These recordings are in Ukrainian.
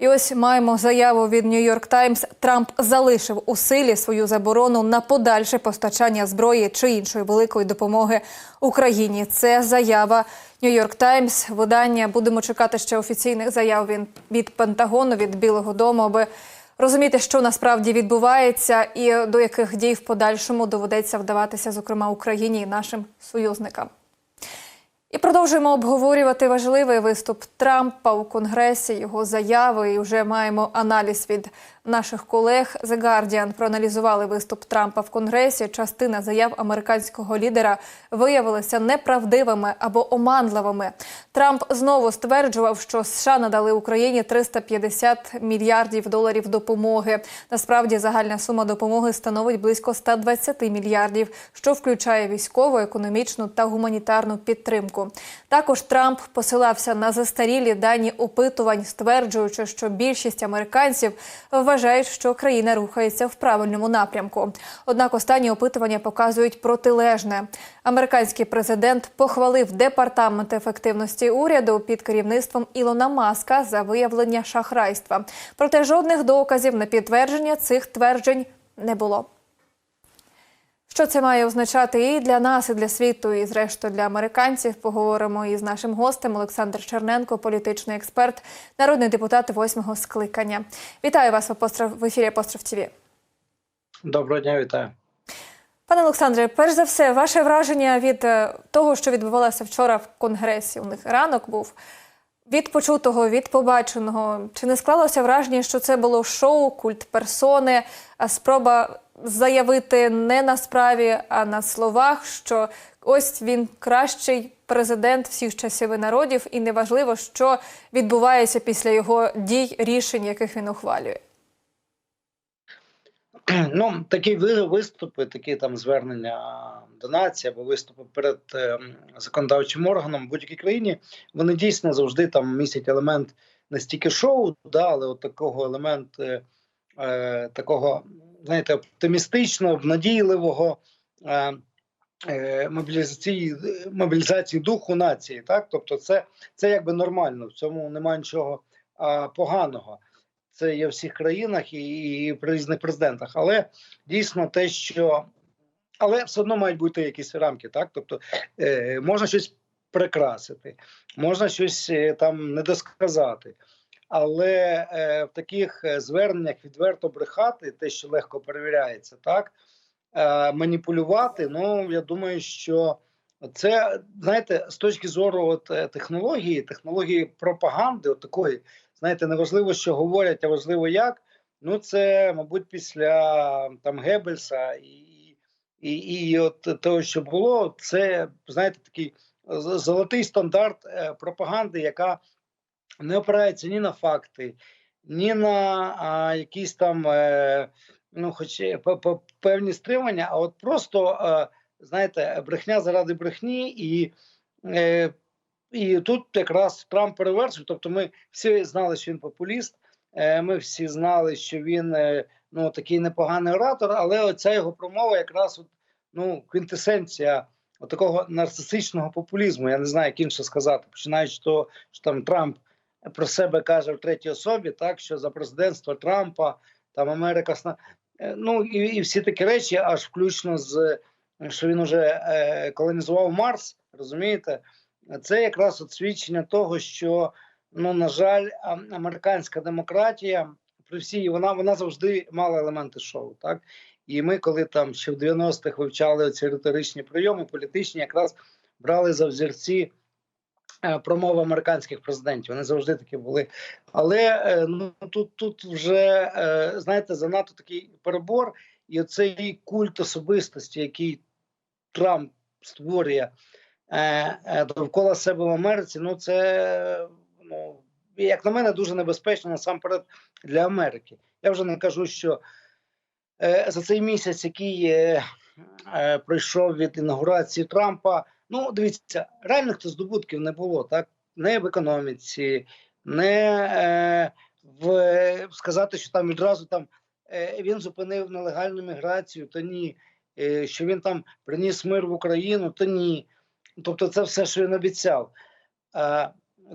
І ось маємо заяву від Нью-Йорк Таймс. Трамп залишив у силі свою заборону на подальше постачання зброї чи іншої великої допомоги Україні. Це заява Нью-Йорк Таймс. Видання будемо чекати ще офіційних заяв він- від Пентагону, від Білого Дому, аби розуміти, що насправді відбувається, і до яких дій в подальшому доведеться вдаватися, зокрема Україні і нашим союзникам. І продовжуємо обговорювати важливий виступ Трампа у Конгресі, його заяви. І вже маємо аналіз від наших колег. The Guardian проаналізували виступ Трампа в Конгресі. Частина заяв американського лідера виявилися неправдивими або оманливими. Трамп знову стверджував, що США надали Україні 350 мільярдів доларів допомоги. Насправді загальна сума допомоги становить близько 120 мільярдів, що включає військову, економічну та гуманітарну підтримку. Також Трамп посилався на застарілі дані опитувань, стверджуючи, що більшість американців вважають, що країна рухається в правильному напрямку. Однак останні опитування показують протилежне. Американський президент похвалив департамент ефективності уряду під керівництвом Ілона Маска за виявлення шахрайства. Проте жодних доказів на підтвердження цих тверджень не було. Що це має означати і для нас, і для світу, і зрештою для американців? Поговоримо із нашим гостем Олександр Черненко, політичний експерт, народний депутат восьмого скликання. Вітаю вас в «Апостроф» в ефірі Апостроф ТВ. Доброго дня, вітаю. Пане Олександре, перш за все, ваше враження від е, того, що відбувалося вчора в Конгресі. У них ранок був від почутого, від побаченого. Чи не склалося враження, що це було шоу, культ персони, спроба заявити не на справі, а на словах, що ось він кращий президент всіх часів і народів, і неважливо, що відбувається після його дій, рішень, яких він ухвалює. Ну, такі виступи, такі там звернення до нації або виступи перед е, законодавчим органом в будь-якій країні, вони дійсно завжди там містять елемент не стільки шоу, да, але от такого елемент е, е, такого, знаєте, оптимістичного, надійливого е, е, мобілізації, мобілізації духу нації. Так? Тобто, це, це якби нормально, в цьому немає нічого а, поганого. Це є в всіх країнах і, і при різних президентах. Але дійсно те, що але все одно мають бути якісь рамки, так тобто е, можна щось прикрасити, можна щось е, там недосказати. Але е, в таких е, зверненнях відверто брехати, те, що легко перевіряється, так е, маніпулювати. Ну я думаю, що це знаєте, з точки зору от, е, технології, технології пропаганди, от такої, знаєте, не важливо, що говорять, а важливо як. Ну, це, мабуть, після там Геббельса і, і, і от того, що було, це знаєте, такий золотий стандарт е, пропаганди, яка не опирається ні на факти, ні на а, якісь там, е, ну, хоч п- п- певні стримання, а от просто, е, знаєте, брехня заради брехні, і, е, і тут якраз Трамп перевершив. Тобто, ми всі знали, що він популіст. Е, Ми всі знали, що він е, ну такий непоганий оратор, але оця його промова якраз от, ну квінтесенція от такого нарцисичного популізму. Я не знаю, як інше сказати, починаючи з того, що там Трамп про себе каже в третій особі, так що за президентство Трампа там Америка Е, ну і, і всі такі речі, аж включно з що він уже е, колонізував Марс, розумієте? Це якраз от свідчення того, що ну на жаль, американська демократія при всій вона вона завжди мала елементи шоу. Так і ми, коли там ще в 90-х вивчали ці риторичні прийоми, політичні, якраз брали за взірці е, промови американських президентів. Вони завжди такі були. Але е, ну тут, тут вже е, знаєте, занадто такий перебор, і оцей культ особистості, який Трамп створює довкола себе в Америці, ну це ну, як на мене, дуже небезпечно насамперед для Америки. Я вже не кажу, що е, за цей місяць, який е, е, пройшов від інаугурації Трампа, ну дивіться, реальних то здобутків не було, так не в економіці, не в сказати, що там відразу там він зупинив нелегальну міграцію, то ні. Що він там приніс мир в Україну, то ні. Тобто, це все, що він обіцяв.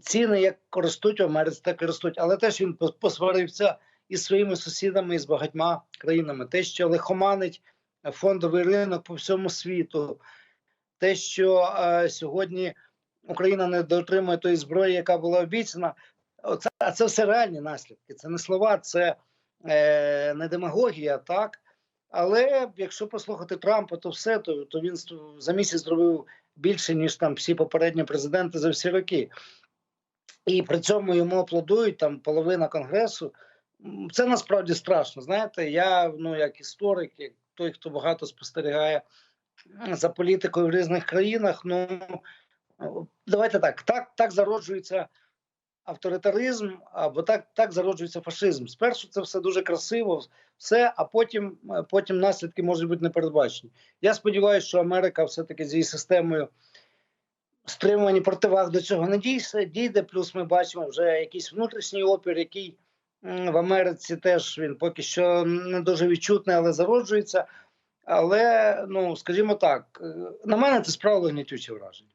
Ціни як ростуть в Америці, так і ростуть. Але теж він пос- посварився із своїми сусідами, і з багатьма країнами. Те, що лихоманить фондовий ринок по всьому світу, те, що е, сьогодні Україна не дотримує тої зброї, яка була обіцяна. Оце, а це все реальні наслідки. Це не слова, це е, не демагогія, так. Але якщо послухати Трампа, то все, то, то він за місяць зробив більше, ніж там всі попередні президенти за всі роки. І при цьому йому аплодують там половина конгресу. Це насправді страшно. Знаєте, я ну як історик, як той, хто багато спостерігає за політикою в різних країнах. Ну давайте так, так, так зароджується авторитаризм, або так, так зароджується фашизм. Спершу це все дуже красиво, все, а потім, е, потім наслідки можуть бути непередбачені. Я сподіваюся, що Америка все-таки з її системою стримувані противаг до цього не дійсе, дійде. Плюс ми бачимо вже якийсь внутрішній опір, який в Америці теж він поки що не дуже відчутний, але зароджується. Але, ну скажімо так, е, на мене це справило гнітюче враження.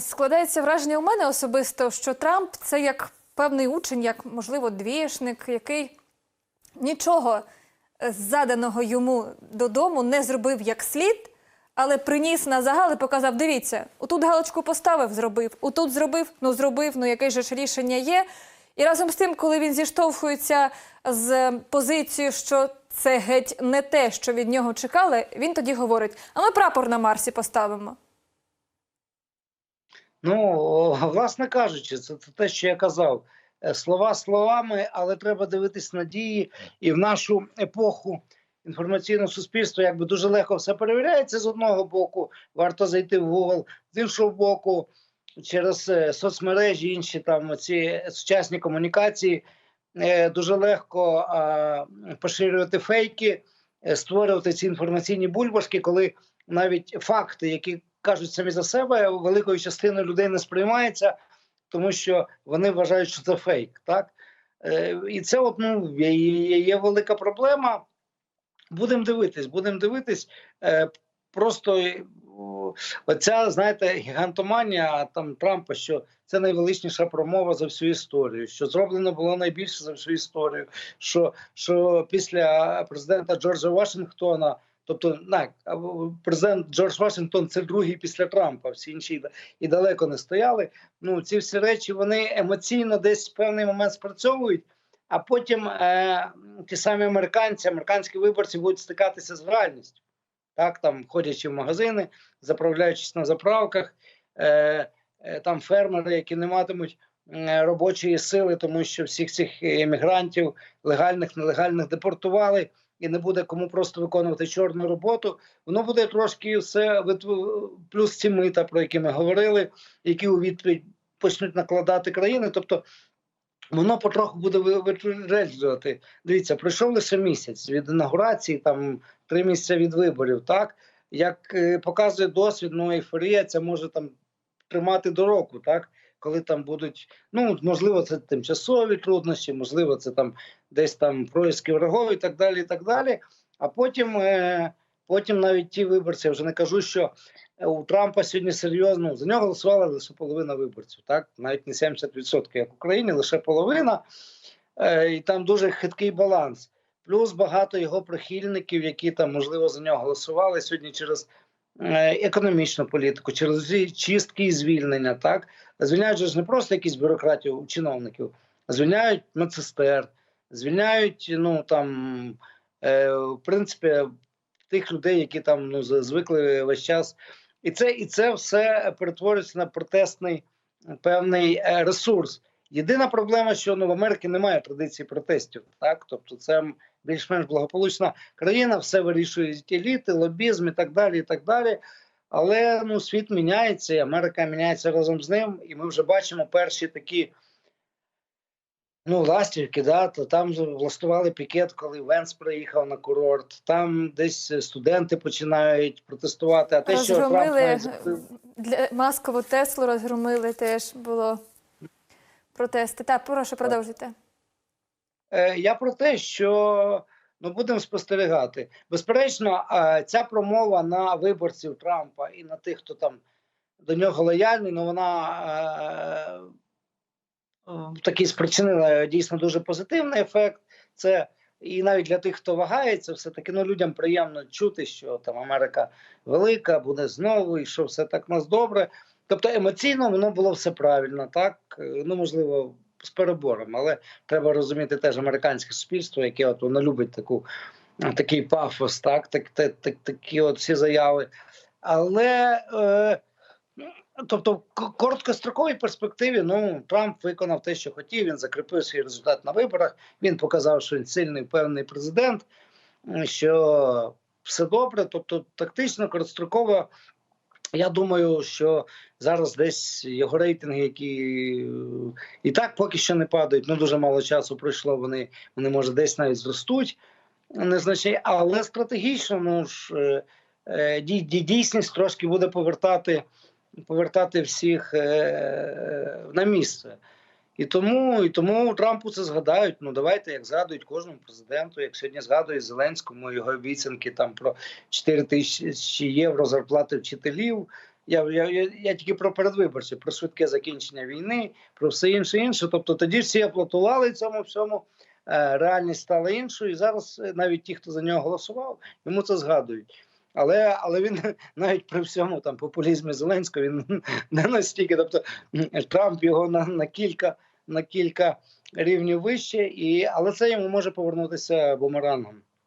Складається враження у мене особисто, що Трамп це як певний учень, як, можливо, двієшник, який нічого е, заданого йому додому не зробив як слід, але приніс на загал і показав: дивіться, отут галочку поставив, зробив, отут зробив, ну зробив, ну яке ж рішення є. І разом з тим, коли він зіштовхується з позицією, що це геть не те, що від нього чекали, він тоді говорить: а ми прапор на Марсі поставимо. Ну, власне кажучи, це, те, що я казав. Е, Слова словами, але треба дивитись на дії. І в нашу епоху інформаційного суспільства якби дуже легко все перевіряється з одного боку. Варто зайти в Google, з іншого боку, через е, соцмережі, інші там ці сучасні комунікації. е, Дуже легко а, поширювати фейки, е, створювати ці інформаційні бульбашки, коли навіть факти, які кажуть самі за себе, великою частиною людей не сприймається, тому що вони вважають, що це фейк. Так? І це от, ну, є, є велика проблема. Будемо дивитись, будемо дивитись. Е, просто е, оця, знаєте, гігантоманія там Трампа, що це найвеличніша промова за всю історію, що зроблено було найбільше за всю історію. Що, що після президента Джорджа Вашингтона, тобто на, президент Джордж Вашингтон це другий після Трампа, всі інші і далеко не стояли. Ну ці всі речі вони емоційно десь в певний момент спрацьовують. А потім е, ті самі американці, американські виборці будуть стикатися з реальністю. Так, там ходячи в магазини, заправляючись на заправках, е, е, там фермери, які не матимуть робочої сили, тому що всіх цих емігрантів, легальних, нелегальних депортували, і не буде кому просто виконувати чорну роботу. Воно буде трошки все плюс ці мита, про які ми говорили, які у відповідь почнуть накладати країни. Тобто воно потроху буде ви- випереджувати. Дивіться, пройшов лише місяць від інаугурації, там три місяці від виборів. Так як е, показує досвід, ну ейфорія це може там тримати до року, так коли там будуть, ну можливо, це тимчасові труднощі, можливо, це там десь там происки врагов і так далі. і так далі. А потім, е, потім навіть ті виборці, я вже не кажу, що у Трампа сьогодні серйозно за нього голосувала лише половина виборців, так навіть не 70%, як в Україні, лише половина, е, і там дуже хиткий баланс. Плюс багато його прихильників, які там можливо за нього голосували сьогодні через е, економічну політику, через чистки і звільнення. Так звільняють ж не просто якісь бюрократів, чиновників, а звільняють медсестер, звільняють ну там е, в принципі тих людей, які там ну звикли весь час. І це, і це все перетворюється на протестний певний е, ресурс. Єдина проблема, що ну в Америці немає традиції протестів, так тобто це більш-менш благополучна країна, все вирішують еліти, лобізм і так далі. і так далі. Але ну світ міняється, і Америка міняється разом з ним, і ми вже бачимо перші такі. Ну, ластівки, да, то там влаштували пікет, коли Венс приїхав на курорт. Там десь студенти починають протестувати. А те, що Трамп Розгромили навіть закрив- для маскову Теслу розгромили теж було протести. Так, прошу продовжуйте. Е, Я про те, що ну будемо спостерігати. Безперечно, е, ця промова на виборців Трампа і на тих, хто там до нього лояльний, але вона е, такий спричинила дійсно дуже позитивний ефект. Це і навіть для тих, хто вагається, все таки ну людям приємно чути, що там Америка велика, буде знову, і що все так у нас добре. Тобто емоційно воно було все правильно, так Е, ну можливо з перебором, але треба розуміти теж американське суспільство, яке от воно любить таку такий пафос, так, так, так, так такі от всі заяви. Але е, тобто, в короткостроковій перспективі, ну Трамп виконав те, що хотів. Він закріпив свій результат на виборах. Він показав, що він сильний, впевнений президент, що все добре. Тобто, тактично, короткостроково. Я думаю, що зараз десь його рейтинги, які і так поки що не падають, ну дуже мало часу пройшло. Вони, вони може десь навіть зростуть незначні, але стратегічно, ну ж е, е, дій- дій- дійсність трошки буде повертати, повертати всіх е, на місце. І тому, і тому Трампу це згадають. Ну давайте, як згадують кожному президенту, як сьогодні згадують Зеленському його обіцянки там про 4 тисячі євро зарплати вчителів. Я, я, я, я тільки про передвиборці, про швидке закінчення війни, про все інше інше. Тобто тоді всі аплодували цьому всьому. Е, реальність стала іншою. І зараз е, навіть ті, хто за нього голосував, йому це згадують. Але, але він навіть при всьому там популізмі Зеленського він не настільки. Тобто Трамп його на, на кілька на кілька рівнів вище, і але це йому може повернутися бумерангом.